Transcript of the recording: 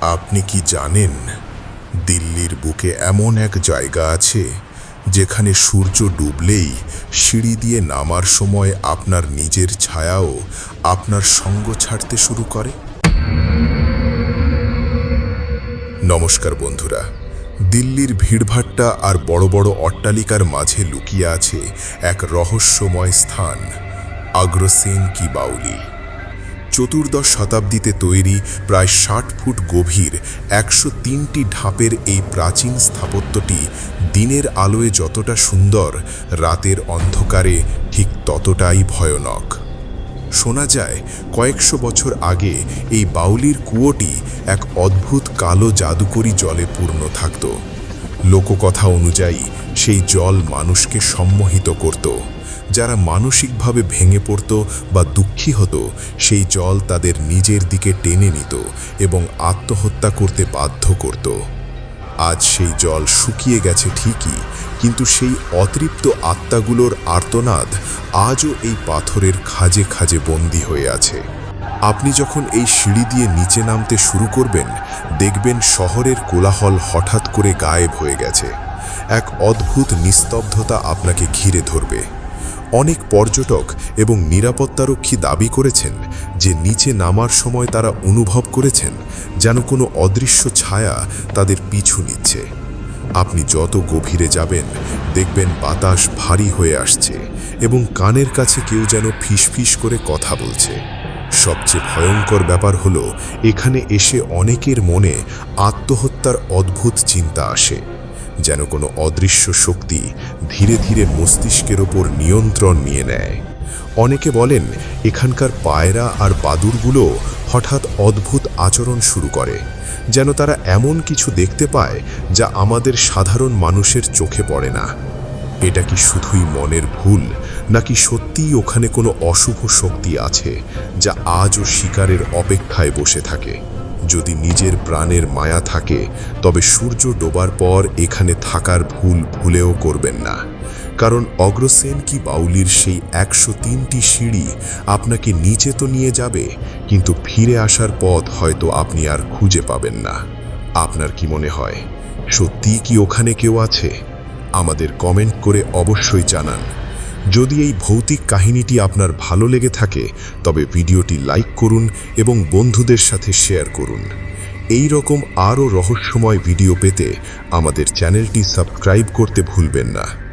আপনি কি জানেন, দিল্লির বুকে এমন এক জায়গা আছে, যেখানে সূর্য ডুবলেই সিঁড়ি দিয়ে নামার সময় আপনার নিজের ছায়াও আপনার সঙ্গ ছাড়তে শুরু করে? নমস্কার বন্ধুরা, দিল্লির ভিড়ভাট্টা আর বড় বড় অট্টালিকার মাঝে লুকিয়ে আছে এক রহস্যময় স্থান, আগ্রসেন কি বাউলি। চতুর্দশ শতাব্দীতে তৈরি প্রায় ষাট ফুট গভীর একশো তিনটি ঢাপের এই প্রাচীন স্থাপত্যটি দিনের আলোয় যতটা সুন্দর, রাতের অন্ধকারে ঠিক ততটাই ভয়ানক। শোনা যায়, কয়েকশো বছর আগে এই বাউলির কুয়োটি এক অদ্ভুত কালো জাদুকরী জলে পূর্ণ থাকত। লোককথা অনুযায়ী সেই জল মানুষকে সম্মোহিত করত। যারা মানসিকভাবে ভেঙে পড়ত বা দুঃখী হতো, সেই জল তাদের নিজের দিকে টেনে নিত এবং আত্মহত্যা করতে বাধ্য করত। আজ সেই জল শুকিয়ে গেছে ঠিকই, কিন্তু সেই অতৃপ্ত আত্মাগুলোর আর্তনাদ আজও এই পাথরের খাজে খাজে বন্দী হয়ে আছে। আপনি যখন এই সিঁড়ি দিয়ে নিচে নামতে শুরু করবেন, দেখবেন শহরের কোলাহল হঠাৎ করে গায়েব হয়ে গেছে। এক অদ্ভুত নিস্তব্ধতা আপনাকে ঘিরে ধরবে। অনেক পর্যটক এবং নিরাপত্তারক্ষী দাবি করেছেন যে নিচে নামার সময় তারা অনুভব করেছেন যেন কোনো অদৃশ্য ছায়া তাদের পিছু নিচ্ছে। আপনি যত গভীরে যাবেন, দেখবেন বাতাস ভারী হয়ে আসছে এবং কানের কাছে কেউ যেন ফিসফিস করে কথা বলছে। সবচেয়ে ভয়ঙ্কর ব্যাপার হলো, এখানে এসে অনেকের মনে আত্মহত্যার অদ্ভুত চিন্তা আসে। যেন কোনো অদৃশ্য শক্তি ধীরে ধীরে মস্তিষ্কের ওপর নিয়ন্ত্রণ নিয়ে নেয়। অনেকে বলেন, এখানকার পায়রা আর বাদুরগুলো হঠাৎ অদ্ভুত আচরণ শুরু করে, যেন তারা এমন কিছু দেখতে পায় যা আমাদের সাধারণ মানুষের চোখে পড়ে না। এটা কি শুধুই মনের ভুল, নাকি সত্যিই ওখানে কোনো অশুভ শক্তি আছে, যা আজও শিকারের অপেক্ষায় বসে থাকে? যদি নিজের প্রাণের মায়া থাকে, তবে সূর্য ডোবার পর এখানে থাকার ভুল ভুলেও করবেন না। কারণ অগ্রসেন কি বাউলির সেই একশো তিনটি সিঁড়ি আপনাকে নিচে তো নিয়ে যাবে, কিন্তু ফিরে আসার পথ হয়তো আপনি আর খুঁজে পাবেন না। আপনার কি মনে হয়? সত্যিই কি ওখানে কেউ আছে? আমাদের কমেন্ট করে অবশ্যই জানান। যদি এই ভৌতিক কাহিনীটি আপনার ভালো লেগে থাকে, তবে ভিডিওটি লাইক করুন এবং বন্ধুদের সাথে শেয়ার করুন। এই রকম আরও রহস্যময় ভিডিও পেতে আমাদের চ্যানেলটি সাবস্ক্রাইব করতে ভুলবেন না।